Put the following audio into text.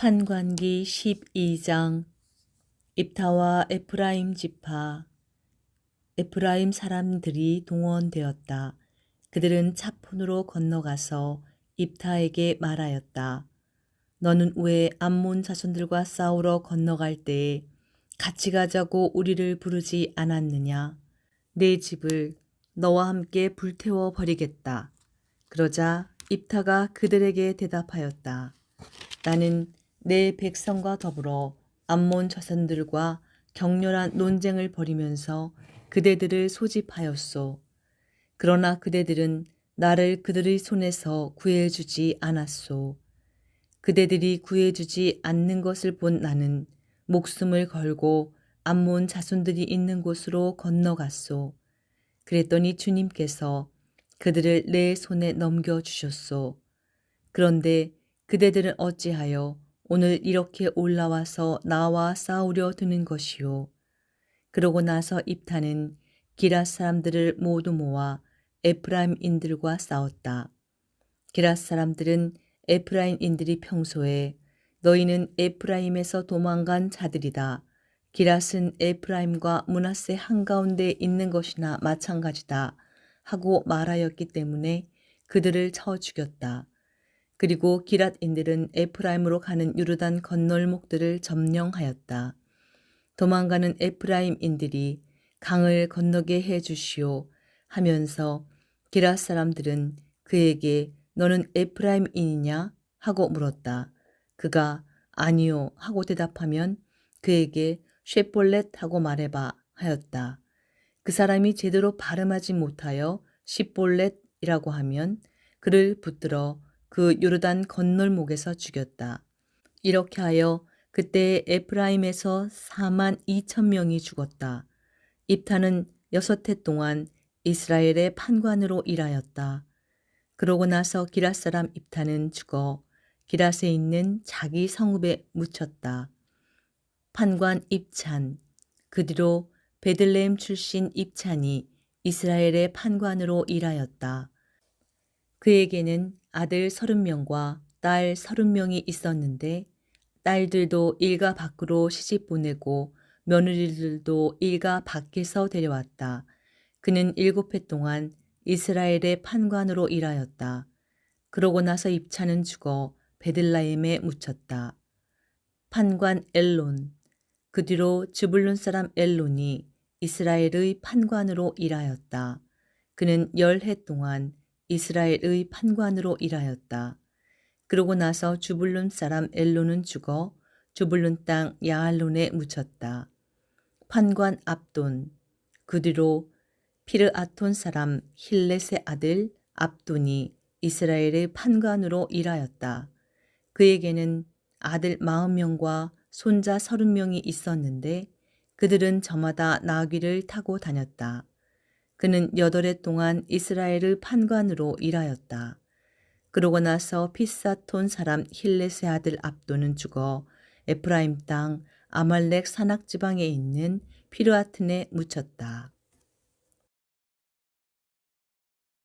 판관기 12장 입타와 에프라임 지파 에프라임 사람들이 동원되었다. 그들은 차폰으로 건너가서 입타에게 말하였다. 너는 왜 암몬 자손들과 싸우러 건너갈 때에 같이 가자고 우리를 부르지 않았느냐? 내 집을 너와 함께 불태워 버리겠다. 그러자 입타가 그들에게 대답하였다. 나는 내 백성과 더불어 암몬 자손들과 격렬한 논쟁을 벌이면서 그대들을 소집하였소. 그러나 그대들은 나를 그들의 손에서 구해주지 않았소. 그대들이 구해주지 않는 것을 본 나는 목숨을 걸고 암몬 자손들이 있는 곳으로 건너갔소. 그랬더니 주님께서 그들을 내 손에 넘겨주셨소. 그런데 그대들은 어찌하여 오늘 이렇게 올라와서 나와 싸우려 드는 것이요. 그러고 나서 입타는 기라 사람들을 모두 모아 에프라임인들과 싸웠다. 기라 사람들은 에프라임인들이 평소에 너희는 에프라임에서 도망간 자들이다. 기랏은 에프라임과 문하세 한가운데 있는 것이나 마찬가지다. 하고 말하였기 때문에 그들을 쳐 죽였다. 그리고 기랏인들은 에프라임으로 가는 유르단 건널목들을 점령하였다. 도망가는 에프라임인들이 강을 건너게 해 주시오 하면서 기랏 사람들은 그에게 너는 에프라임인이냐 하고 물었다. 그가 아니요 하고 대답하면 그에게 쉐폴렛 하고 말해봐 하였다. 그 사람이 제대로 발음하지 못하여 시볼렛이라고 하면 그를 붙들어 그 요르단 건널목에서 죽였다. 이렇게 하여 그때 에프라임에서 4만 2천 명이 죽었다. 입타는 여섯 해 동안 이스라엘의 판관으로 일하였다. 그러고 나서 기랏 사람 입타는 죽어 기랏에 있는 자기 성읍에 묻혔다. 판관 입찬 그 뒤로 베들레헴 출신 입찬이 이스라엘의 판관으로 일하였다. 그에게는 아들 서른 명과 딸 서른 명이 있었는데 딸들도 일가 밖으로 시집 보내고 며느리들도 일가 밖에서 데려왔다. 그는 일곱 해 동안 이스라엘의 판관으로 일하였다. 그러고 나서 입차는 죽어 베들라임에 묻혔다. 판관 엘론 그 뒤로 주불룬 사람 엘론이 이스라엘의 판관으로 일하였다. 그는 열 해 동안 이스라엘의 판관으로 일하였다. 그러고 나서 주불룬 사람 엘론은 죽어 주불룬 땅 야알론에 묻혔다. 판관 압돈 그 뒤로 피르아톤 사람 힐렛의 아들 압돈이 이스라엘의 판관으로 일하였다. 그에게는 아들 마흔 명과 손자 서른 명이 있었는데 그들은 저마다 나귀를 타고 다녔다. 그는 여덟 해 동안 이스라엘의 판관으로 일하였다. 그러고 나서 피사톤 사람 힐렛의 아들 압도는 죽어 에프라임 땅 아말렉 산악 지방에 있는 피르아튼에 묻혔다.